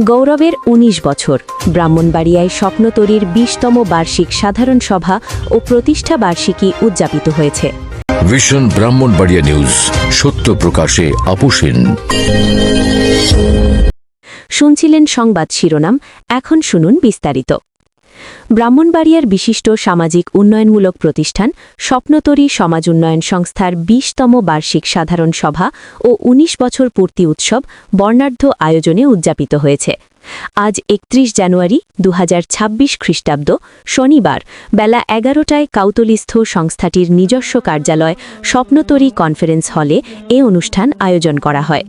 গৌরবের ১৯ বছর। ব্রাহ্মণবাড়িয়ায় স্বপ্নতরীর বিশতম বার্ষিক সাধারণ সভা ও প্রতিষ্ঠা বার্ষিকী উদযাপিত হয়েছে। ভিশন ব্রাহ্মণবাড়িয়া নিউজ সত্য প্রকাশে আপোষেন শুনছিলেন সংবাদ শিরোনাম এখন শুনুন বিস্তারিত। ব্রাহ্মণবাড়িয়ার বিশিষ্ট সামাজিক উন্নয়নমূলক প্রতিষ্ঠান স্বপ্নতরী সমাজ উন্নয়ন সংস্থার বিশতম বার্ষিক সাধারণ সভা ও ১৯ বছর পূর্তি উৎসব বর্ণাঢ্য আয়োজনে উদযাপিত হয়েছে। আজ একত্রিশ জানুয়ারি দু হাজার ছাব্বিশ খ্রিস্টাব্দ, শনিবার, বেলা এগারোটায় কাউতলিস্থ সংস্থাটির নিজস্ব কার্যালয় স্বপ্নতরী কনফারেন্স হলে এ অনুষ্ঠান আয়োজন করা হয়।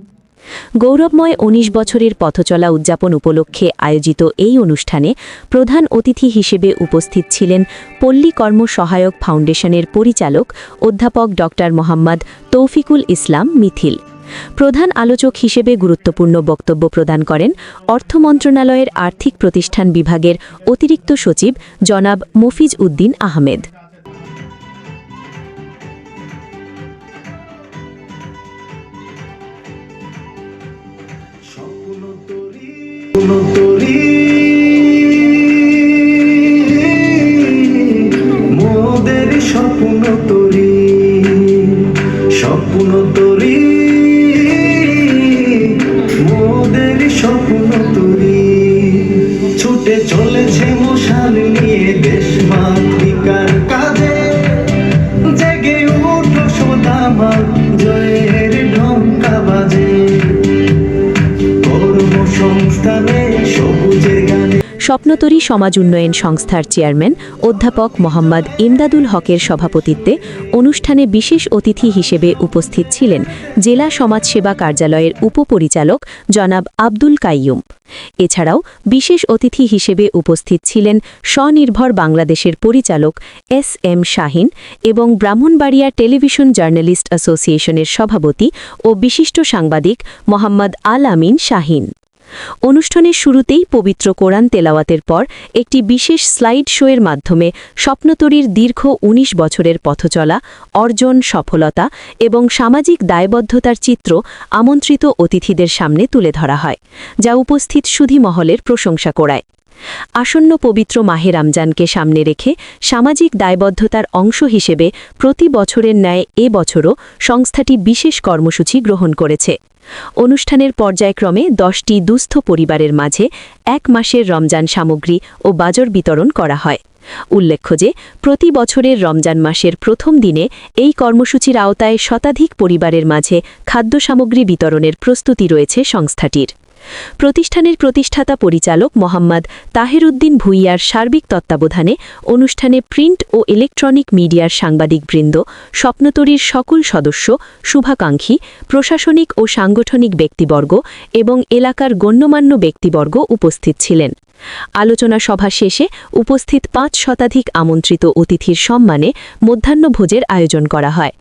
গৌরবময় ১৯ বছরের পথচলা উদযাপন উপলক্ষে আয়োজিত এই অনুষ্ঠানে প্রধান অতিথি হিসেবে উপস্থিত ছিলেন পল্লী কর্ম সহায়ক ফাউন্ডেশনের পরিচালক অধ্যাপক ড মোহাম্মদ তৌফিকুল ইসলাম মিথিল। প্রধান আলোচক হিসেবে গুরুত্বপূর্ণ বক্তব্য প্রদান করেন অর্থ মন্ত্রণালয়ের আর্থিক প্রতিষ্ঠান বিভাগের অতিরিক্ত সচিব জনাব মফিজ উদ্দিন আহমেদ। মোদের স্বপ্ন তরি স্বপ্নতরী সমাজ উন্নয়ন সংস্থার চেয়ারম্যান অধ্যাপক মোহাম্মদ ইমদাদুল হকের সভাপতিত্বে অনুষ্ঠানে বিশেষ অতিথি হিসেবে উপস্থিত ছিলেন জেলা সমাজসেবা কার্যালয়ের উপপরিচালক জনাব আব্দুল কাইয়ুম। এছাড়াও বিশেষ অতিথি হিসেবে উপস্থিত ছিলেন স্বনির্ভর বাংলাদেশের পরিচালক এস এম শাহিন এবং ব্রাহ্মণবাড়িয়া টেলিভিশন জার্নালিস্ট অ্যাসোসিয়েশনের সভাপতি ও বিশিষ্ট সাংবাদিক মোহাম্মদ আল আমিন শাহিন। অনুষ্ঠানের শুরুতেই পবিত্র কোরআন তেলাওয়াতের পর একটি বিশেষ স্লাইড শোয়ের মাধ্যমে স্বপ্নতরীর দীর্ঘ ১৯ বছরের পথচলা, অর্জন, সফলতা এবং সামাজিক দায়বদ্ধতার চিত্র আমন্ত্রিত অতিথিদের সামনে তুলে ধরা হয়, যা উপস্থিত সুধী মহলের প্রশংসা করায়। আসন্ন পবিত্র মাহে রমজানকে সামনে রেখে সামাজিক দায়বদ্ধতার অংশ হিসেবে প্রতি বছরের ন্যায় এ বছরও সংস্থাটি বিশেষ কর্মসূচি গ্রহণ করেছে। অনুষ্ঠানের পর্যায়ক্রমে দশটি দুস্থ পরিবারের মাঝে এক মাসের রমজান সামগ্রী ও বাজর বিতরণ করা হয়। উল্লেখ্য যে, প্রতি বছরের রমজান মাসের প্রথম দিনে এই কর্মসূচির আওতায় শতাধিক পরিবারের মাঝে খাদ্য সামগ্রী বিতরণের প্রস্তুতি রয়েছে সংস্থাটির। প্রতিষ্ঠানের প্রতিষ্ঠাতা পরিচালক মোহাম্মদ তাহেরুদ্দিন ভুইয়ার সার্বিক তত্ত্বাবধানে অনুষ্ঠানে প্রিন্ট ও ইলেকট্রনিক মিডিয়ার সাংবাদিকবৃন্দ, স্বপ্নতরীর সকল সদস্য, শুভাকাঙ্ক্ষী, প্রশাসনিক ও সাংগঠনিক ব্যক্তিবর্গ এবং এলাকার গণ্যমান্য ব্যক্তিবর্গ উপস্থিত ছিলেন। আলোচনা সভা শেষে উপস্থিত পাঁচ শতাধিক আমন্ত্রিত অতিথির সম্মানে মধ্যাহ্নভোজের আয়োজন করা হয়।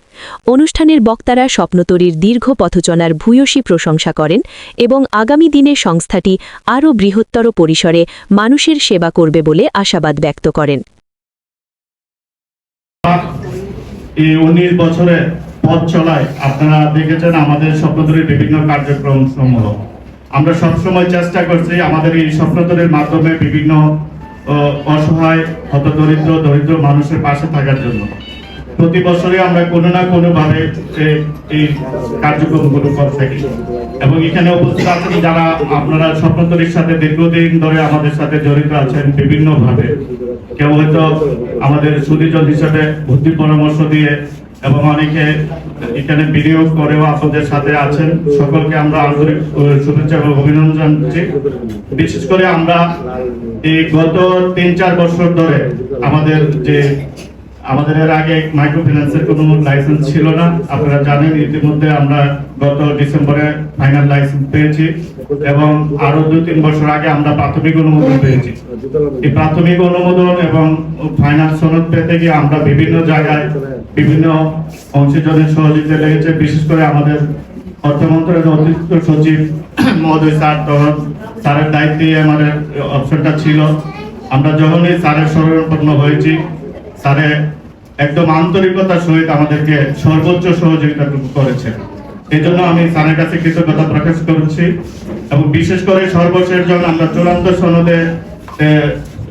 অনুষ্ঠানের বক্তারা স্বপ্নতরীর দীর্ঘ পথচনার ভূয়সী প্রশংসা করেন এবং আগামী দিনে সংস্থাটি আরও বৃহত্তর পরিসরে মানুষের সেবা করবে বলে আশাবাদ ব্যক্ত করেন। এই উনিশ বছরে পথ চলায় আপনারা দেখেছেন আমাদের স্বপ্নদরের বিভিন্ন কার্যক্রম সমূহ আমরা সবসময় চেষ্টা করছি আমাদের এই স্বপ্নদরের মাধ্যমে বিভিন্ন অসহায়, হতদরিদ্র, দরিদ্র দরিদ্র মানুষের পাশে থাকার জন্য। প্রতি বছরে আমরা কোনো না কোনো ভাবে এ- এই কার্যক্রমগুলো করে থাকি। এবং এখানে উপস্থিত আছেন যারা আপনারা স্বপ্নতরীর সাথে দীর্ঘদিন ধরে আমাদের সাথে জড়িত আছেন বিভিন্নভাবে। কেউ হয়তো আমাদের সুদীজন হিসাবে বুদ্ধি পরামর্শ দিয়ে এবং অনেকে এখানে বিনিয়োগ করেও আপনাদের সাথে আছেন। সকলকে আমরা আন্তরিক শুভেচ্ছা এবং অভিনন্দন জানাচ্ছি। বিশেষ করে আমরা এই গত তিন চার বছর ধরে আমাদের যে আমাদের এর আগে মাইক্রো ফিন্যান্সের কোনো লাইসেন্স ছিল না। আপনারা জানেন, ইতিমধ্যে আমরা গত ডিসেম্বরে ফাইনাল লাইসেন্স পেয়েছি এবং আরও দুই তিন বছর আগে আমরা প্রাথমিক অনুমোদন পেয়েছি। এই প্রাথমিক অনুমোদন এবং ফাইনাল সনদ পেতে গিয়ে আমরা বিভিন্ন জায়গায় বিভিন্ন অংশীজনের সহযোগিতা লেগেছে, বিশেষ করে আমাদের অর্থ মন্ত্রণালয়ের অতিরিক্ত সচিব মহোদয় স্যার তখন স্যারের দায়িত্বে আমাদের অপশনটা ছিল। আমরা যখনই স্যারের শরণাপন্ন হয়েছি, স্যারে একদম আন্তরিকতার সহিত আমাদেরকে সর্বোচ্চ সহযোগিতা করেছে এই জন্য আমি স্যারের কাছে কৃতজ্ঞতা প্রকাশ করছি এবং বিশেষ করে সর্বশেষ যখন আমরা চূড়ান্ত সনদে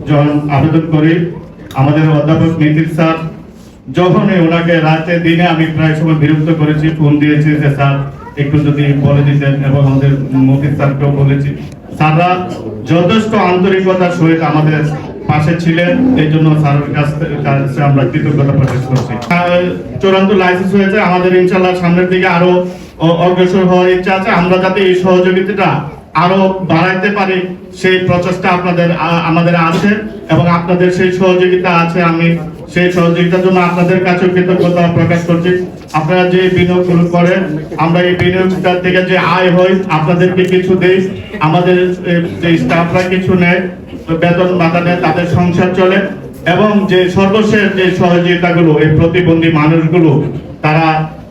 যখন আবেদন করি, আমাদের অধ্যাপক নিতিন স্যার যখনই ওনাকে রাতে দিনে আমি প্রায় সময় বিরক্ত করেছি, ফোন দিয়েছি যে, স্যার, একটু যদি বলে দিতেন এবং আমাদের মতিন স্যারকেও বলেছি। স্যাররা যথেষ্ট আন্তরিকতার সহিত আমাদের পাশে ছিলেন। এই জন্য স্যারের কাছে আমরা কৃতজ্ঞতা প্রকাশ করছি। চূড়ান্ত লাইসেন্স হয়েছে। আমাদের ইনশাল্লাহ সামনের দিকে আরও অগ্রসর হওয়ার ইচ্ছা আছে। আমরা যাতে এই সহযোগিতাটা আরও বাড়াইতে পারি, সেই প্রচেষ্টা আপনাদের আমাদের আছে এবং আপনাদের সেই সহযোগিতা আছে আমি সেই সহযোগিতার জন্য আপনাদের কাছে কৃতজ্ঞতা প্রকাশ করছি। আপনারা যে বিনিয়োগ করেন, আমরা এই বিনিয়োগটার থেকে যে আয় হয়, আপনাদেরকে কিছু দেই। আমাদের যে স্টাফরা কিছু নেয়, বেতন ভাতা নেয়, তাদের সংসার চলে। এবং যে সর্বশেষ যে সহযোগিতাগুলো, এই প্রতিবন্ধী মানুষগুলো, তারা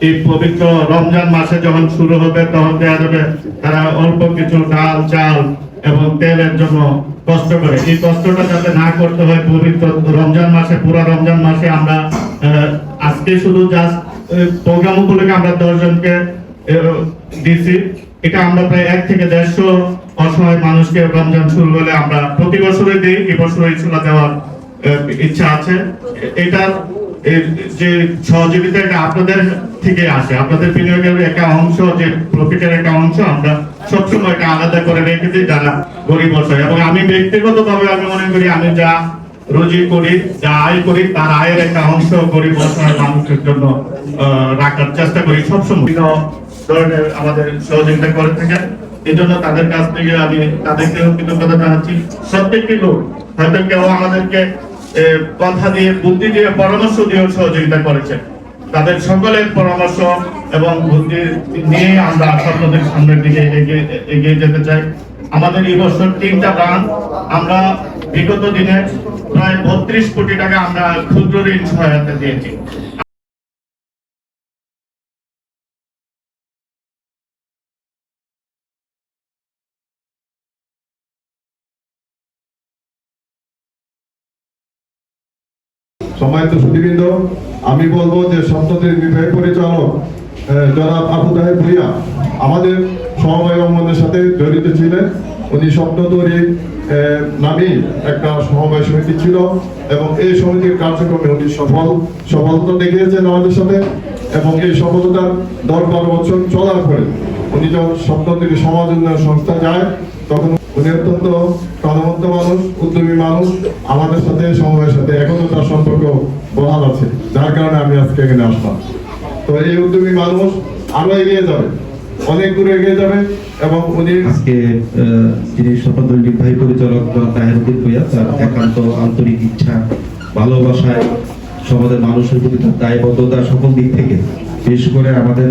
এই পবিত্র রমজান মাসে যখন শুরু হবে, তখন দেওয়া যাবে তারা অল্প কিছু ডাল, চাল এবং তেলের জন্য কষ্ট করে। এই কষ্টটা যাতে না করতে হয় পবিত্র রমজান মাসে, পুরো রমজান মাসে আমরা আজকে শুধু জাস্ট প্রোগ্রাম উপলক্ষে আমরা দশজনকে দিছি। এটা আমরা প্রায় এক থেকে দেড়শো অসহায় মানুষকে রমজান শুরু হলে আমরা প্রতি বছরে দিই। এই বছর ইনশাল্লাহ দেওয়ার ইচ্ছা আছে। এ- এটার এর যে সহযোগিতা এটা আপনাদের থেকে আসে। আপনাদের বিনিয়োগের একটা অংশ, যে প্রফিটের একটা অংশ আমরা সবসময় আলাদা করে রেখে দিই যারা গরিব এবং আমি ব্যক্তিগতভাবে আমি মনে করি আমি যা রুজি করি, যা আয় করি, তার আয়ের একটা অংশ গরিব অসহায় মানুষের জন্য রাখার চেষ্টা করি সবসময়। বিভিন্ন ধরনের আমাদের সহযোগিতা করে থাকেন। এই জন্য তাদের কাছ থেকে আমি তাদেরকেও কৃতজ্ঞতা জানাচ্ছি। প্রত্যেকটি লোক, হয়তো কেউ আমাদেরকে কথা দিয়ে, বুদ্ধি দিয়ে পরামর্শ দিয়ে সহযোগিতা করেছে তাদের সকলের পরামর্শ এবং বুদ্ধি নিয়ে আমরা আপনাদের সামনের দিকে এগিয়ে এগিয়ে যেতে চাই। আমাদের এই বছর তিনটা গান আমরা বিগত দিনে প্রায় বত্রিশ কোটি টাকা আমরা ক্ষুদ্র ঋণ সহায়তা দিয়েছি। সম্মানিত সুদীবৃন্দ আমি বলব যে সপ্তদের নির্বাহী পরিচালক জনাব আবু তাহের ভুইয়া আমাদের সমবায় অঙ্গনের সাথে জড়িত ছিলেন। উনি সপ্তদরী নামে একটা সমবায় সমিতি ছিল এবং এই সমিতির কার্যক্রমে উনি সফল, সফলতা দেখিয়েছেন আমাদের সাথে এবং এই সফলতার দশ বারো বছর চলার পরে উনি যখন সপ্তদরী সমাজ উন্নয়ন সংস্থা যায়, তখন উনি অত্যন্ত প্রাণবন্ত মানুষ, উদ্যমী মানুষ, আমাদের সাথে, সমবায়ের সাথে এখনও তার সম্পর্ক বহাল আছে। যার কারণে আমি আজকে এখানে আসলাম। তো এই উদ্যমী মানুষ আরও এগিয়ে যাবে। অনেক দূরে এগিয়ে যাবে এবং উনি আজকে যিনি স্বতন্ত্র নির্বাহী পরিচালক তাহেরুদ্দিন ভূঁইয়া, তার একান্ত আন্তরিক ইচ্ছা, ভালোবাসায় সমাজের মানুষের প্রতি তার দায়বদ্ধতা সকল দিক থেকে, বিশেষ করে আমাদের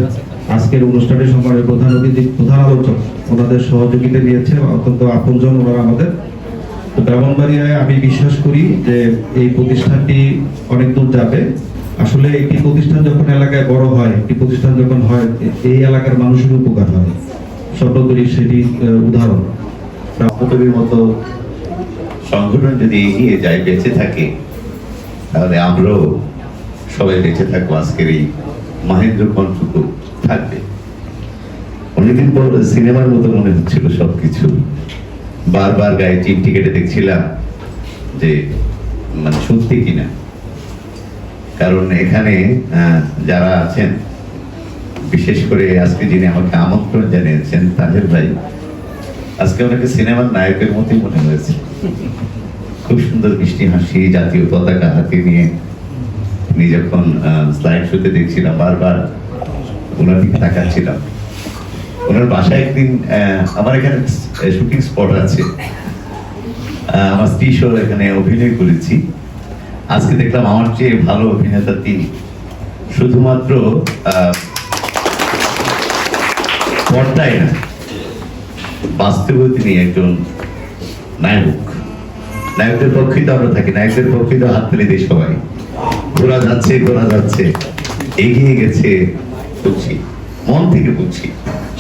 আজকের অনুষ্ঠানে সম্মানের প্রধান অতিথি, প্রধান আলোচক ওনাদের সহযোগিতা দিয়েছে অত্যন্ত আপনজন ওনারা আমাদের। তো ব্রাহ্মণবাড়িয়ায় আমি বিশ্বাস করি যে এই প্রতিষ্ঠানটি অনেক দূর যাবে। আসলে একটি প্রতিষ্ঠান যখন এলাকায় বড় হয়, একটি প্রতিষ্ঠান যখন হয় এই এলাকার মানুষের উপকার হয়। স্বপ্নতরী সেটি উদাহরণ। ব্রহ্মপুরের মতো সংগঠন যদি এগিয়ে যায়, বেঁচে থাকে, তাহলে আমরাও সবাই বেঁচে থাকব আজকের এই মহেন্দ্র থাকবে অনেকদিন পর সিনেমার মতো মনে হচ্ছিল সবকিছু। বারবার গায়ে চিমটি কেটে দেখছিলাম যে মানে সত্যি কিনা। কারণ এখানে যারা আছেন, বিশেষ করে আজকে যিনি আমাকে আমন্ত্রণ জানিয়েছেন তাদের ভাই, আজকে ওনাকে সিনেমার নায়কের মতোই মনে হয়েছে। খুব সুন্দর মিষ্টি হাসি, জাতীয় পতাকা হাতে নিয়ে তিনি যখন স্লাইড শোতে দেখছিলাম, বারবার ওনার দিকে তাকাচ্ছিলাম। ওনার বাসায় একদিন আমার এখানে শুটিং স্পট আছে। আমার স্ত্রী সহ এখানে অভিনয় করেছি। আজকে দেখলাম আমার চেয়ে ভালো অভিনেতা তিনি। শুধুমাত্র পর্দায় না বাস্তবে তিনি একজন নায়ক। নায়কদের পক্ষেই তো আমরা থাকি, নায়কদের পক্ষেই তো হাত তুলে দিই সবাই। ঘোরা যাচ্ছে ঘোরা যাচ্ছে, এগিয়ে গেছে বুঝছি মন থেকে বুঝছি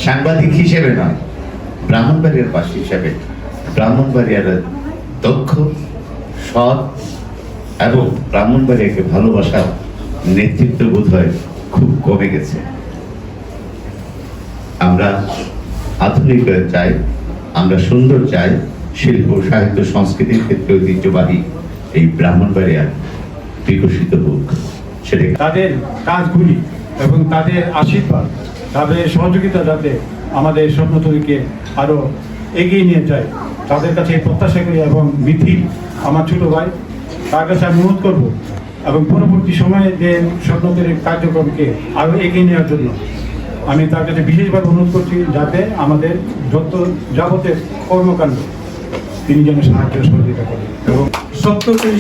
সাংবাদিক হিসেবে নয়, ব্রাহ্মণবাড়িয়ার পাশ হিসেবে। ব্রাহ্মণবাড়িয়ার দক্ষ, সৎ এবং ব্রাহ্মণবাড়িয়াকে ভালোবাসার নেতৃত্ব বোধ হয় খুব কমে গেছে। আমরা আধুনিক চাই, আমরা সুন্দর চাই, শিল্প, সাহিত্য, সংস্কৃতির ক্ষেত্রে ঐতিহ্যবাহী এই ব্রাহ্মণবাড়িয়া বিকশিত হোক সেটা তাদের কাজগুলি এবং তাদের আশীর্বাদ তাদের সহযোগিতা যাতে আমাদের স্বপ্ন স্বপ্নতরীকে আরও এগিয়ে নিয়ে যায়, তাদের কাছে প্রত্যাশা করি এবং মিথিল আমার ছোট ভাই, তার কাছে আমি অনুরোধ করব এবং পরবর্তী সময়ে যে স্বপ্নতরীর কার্যক্রমকে আরও এগিয়ে নেওয়ার জন্য, আমি তার কাছে বিশেষভাবে অনুরোধ করছি যাতে আমাদের যত যাবতীয় কর্মকাণ্ড তিনি যেন সাহায্য সহযোগিতা করেন। এবং সপ্তমী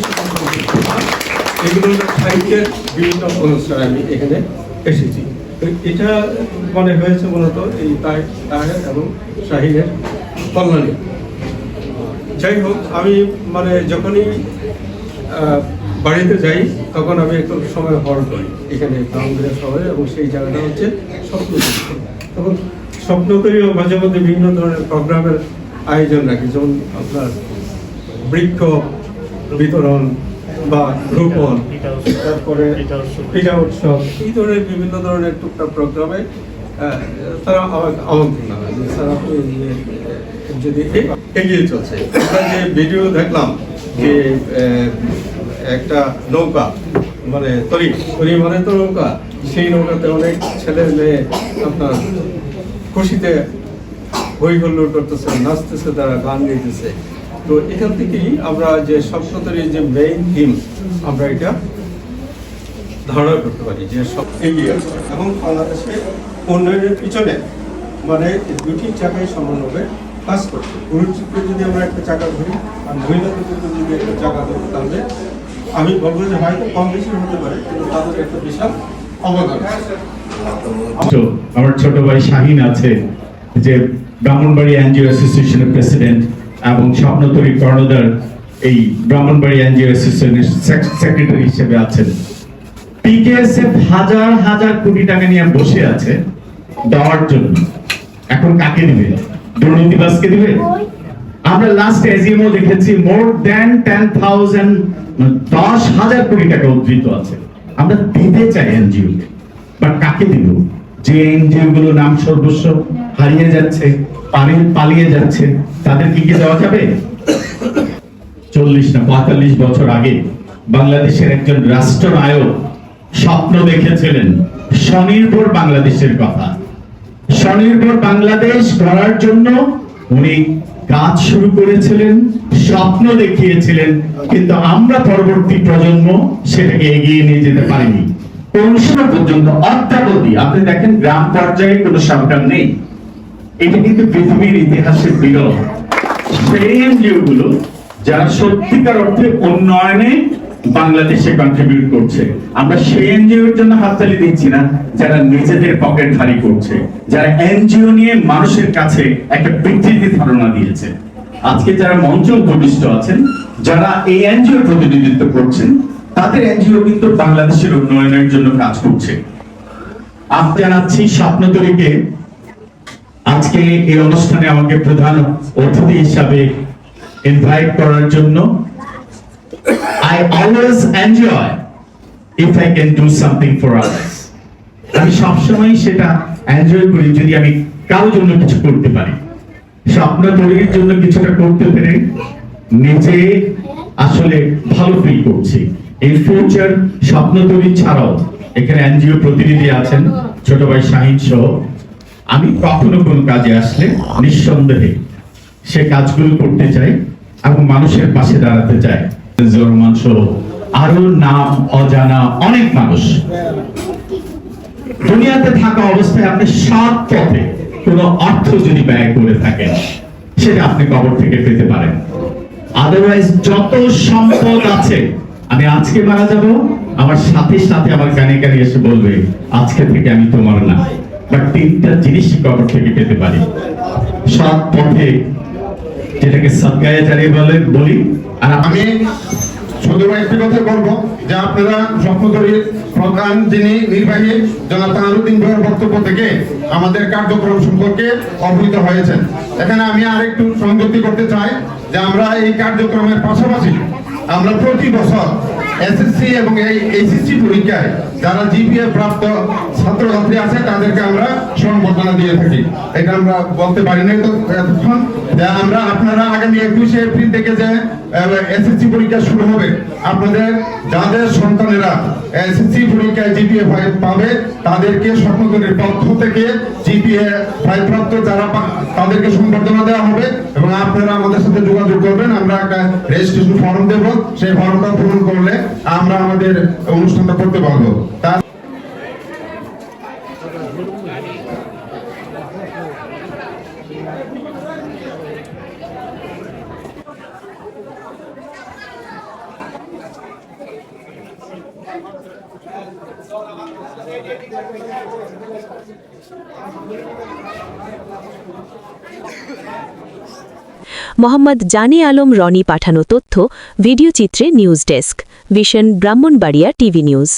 এগুলো সাহিত্যের বিভিন্ন অনুষ্ঠানে আমি এখানে এসেছি। এটা মানে হয়েছে মূলত এই তাই, তাহের এবং শাহিনের কল্যাণে। যাই হোক, আমি মানে যখনই বাড়িতে যাই, তখন আমি একটু সময় হল করি। এখানে ব্রাহ্মণবাড়িয়া শহরে এবং সেই জায়গাটা হচ্ছে স্বপ্নতরী তখন স্বপ্নতরীও মাঝে মধ্যে বিভিন্ন ধরনের প্রোগ্রামের আয়োজন রাখি। যেমন আপনার বৃক্ষ বিতরণ বা রোপণ তারপরে পিঠা উৎসব। এই ধরনের বিভিন্ন ধরনের টুকটাক প্রোগ্রামে তারা আমন্ত্রণ যদি এগিয়ে চলছে। আমরা যে ভিডিও দেখলাম যে একটা নৌকা মানে তরি তরি মানে তো নৌকা সেই নৌকাতে অনেক ছেলে মেয়ে আপনার খুশিতে হই হল্লোড় করতেছে নাচতেছে তারা গান গাইতেছে। তো এখান থেকেই আমরা যে স্বপ্নতরীর যে মেইন থিম আমরা এটা ধারণা করতে পারি যে সব এগিয়ে আছে। এবং বাংলাদেশে উন্নয়নের পিছনে মানে দুটি চাকাই সমানভাবে কাজ করছে। পুরুষ চিত্রে যদি আমরা একটা চাকা ধরি আর মহিলাদের জন্য যদি একটা চাকা ধরি, তাহলে আমি বলব যে হয়তো কম বেশি হতে পারে, কিন্তু তাদের একটা বিশাল অবদান। আমার ছোট ভাই শাহিন আছে যে ব্রাহ্মণবাড়ি এনজিও অ্যাসোসিয়েশনের প্রেসিডেন্ট। এবং স্বপ্নতরী কর্ণধার এই ব্রাহ্মণবাড়ি এনজিও সেক্রেটারি হিসেবে আছেন। পিকেএসএফ হাজার হাজার কোটি টাকা নিয়ে বসে আছে দেওয়ার জন্য। এখন কাকে দিবে? দুর্নীতিবাজকে দিবে? আমরা লাস্ট এজিএমও দেখেছি মোর দেন টেন থাউজেন্ড দশ হাজার কোটি টাকা উদ্ধৃত আছে। আমরা দিতে চাই এনজিও বাট কাকে দিব? যে এনজিও গুলো নাম সর্বস্ব হারিয়ে যাচ্ছে পালিয়ে যাচ্ছে তাদেরকে কি দেওয়া যাবে? চল্লিশ না পঁয়তাল্লিশ বছর আগে বাংলাদেশের একজন রাষ্ট্রনায়ক স্বপ্ন দেখেছিলেন, স্বনির্ভর বাংলাদেশের কথা। স্বনির্ভর বাংলাদেশ গড়ার জন্য উনি কাজ শুরু করেছিলেন, স্বপ্ন দেখিয়েছিলেন, কিন্তু আমরা পরবর্তী প্রজন্ম সেটাকে এগিয়ে নিয়ে যেতে পারিনি। সময় পর্যন্ত? অদ্যাবধি। আপনি দেখেন, গ্রাম পর্যায়ে কোনো সরকার নেই। এটা কিন্তু পৃথিবীর ইতিহাসের বিরল। সেই সত্যিকার অর্থে উন্নয়নে বাংলাদেশে কন্ট্রিবিউট করছে, আমরা সেই এনজিও এর জন্য হাততালি দিচ্ছি না, যারা নিজেদের পকেট করছে, যারা এনজিও নিয়ে মানুষের কাছে একটা ধারণা দিয়েছে। আজকে যারা মঞ্চ উপবিষ্ট আছেন, যারা এই এনজিও প্রতিনিধিত্ব করছেন, তাদের এনজিও কিন্তু বাংলাদেশের উন্নয়নের জন্য কাজ করছে। আপ জানাচ্ছি স্বপ্নতরীকে আজকে এই অনুষ্ঠানে আমাকে প্রধান অতিথি হিসাবে ইনভাইট করার জন্য I always enjoy if I can do something for others আমি সবসময় সেটা এনজয় করি যদি আমি কারোর জন্য কিছু করতে পারি। স্বপ্ন তৈরির জন্য কিছুটা করতে পেরে নিজে আসলে ভালো ফিল করছি। ইন ফিউচার স্বপ্ন তৈরি ছাড়াও এখানে এনজিও প্রতিনিধি আছেন ছোট ভাই শাহিন সহ। আমি কখনো কোনো কাজে আসলে নিঃসন্দেহে সে কাজগুলো করতে চাই এবং মানুষের পাশে দাঁড়াতে চাই। জরমান সহ আরও নাম অজানা অনেক মানুষ। দুনিয়াতে থাকা অবস্থায় আপনি সৎ পথে কোনো অর্থ যদি ব্যয় করে থাকেন, সেটা আপনি কবর থেকে পেতে পারেন। আদারওয়াইজ যত সম্পদ আছে, আমি আজকে মারা যাব, আমার সাথে সাথে আমার কানে কানে এসে বলবে, আজকে থেকে আমি তোমার না। বাট তিনটা জিনিসই কবর থেকে পেতে পারি। সৎ পথে যেটাকে সৎগায়ে জারিয়ে বলে, বলি। আর আমি কথা বলব, যে আপনারা প্রধান নির্বাহী থেকে আমাদের কার্যক্রম সম্পর্কে অবহিত হয়েছেন। এখানে আমি আরেকটু সংযুক্তি করতে চাই, যে আমরা এই কার্যক্রমের পাশাপাশি আমরা প্রতি বছর এসএসসি এবং এই এইচএসসি পরীক্ষায় যারা জিপিএ প্রাপ্ত ছাত্রছাত্রী আছে, তাদেরকে আমরা সম্বর্ধনা দিয়ে থাকি। এটা আমরা বলতে পারি না তো এতক্ষণ। আমরা আপনারা আগামী একুশে এপ্রিল থেকে যে এসএসসি পরীক্ষা শুরু হবে, আপনাদের যাদের সন্তানেরা এসএসসি পরীক্ষায় জিপিএ ফাইভ পাবে, তাদেরকে স্বপ্নদলের পক্ষ থেকে জিপিএ ফাইভ প্রাপ্ত যারা তাদেরকে সম্বর্ধনা দেওয়া হবে এবং আপনারা আমাদের সাথে যোগাযোগ করবেন। আমরা একটা রেজিস্ট্রেশন ফর্ম দেব, সেই ফর্মটা পূরণ করলে আমরা আমাদের অনুষ্ঠানটা করতে পারব। তার মোহাম্মদ জানি আলম, রনি পাঠানো তথ্য, ভিডিও চিত্রে news desk, vision Brahmanbaria TV news.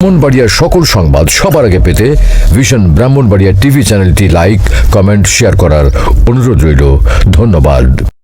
ব্রাহ্মণবাড়িয়ার সকল সংবাদ সবার আগে পেতে ভিশন ব্রাহ্মণবাড়িয়া টিভি চ্যানেলটি লাইক, কমেন্ট, শেয়ার করার অনুরোধ রইল। ধন্যবাদ।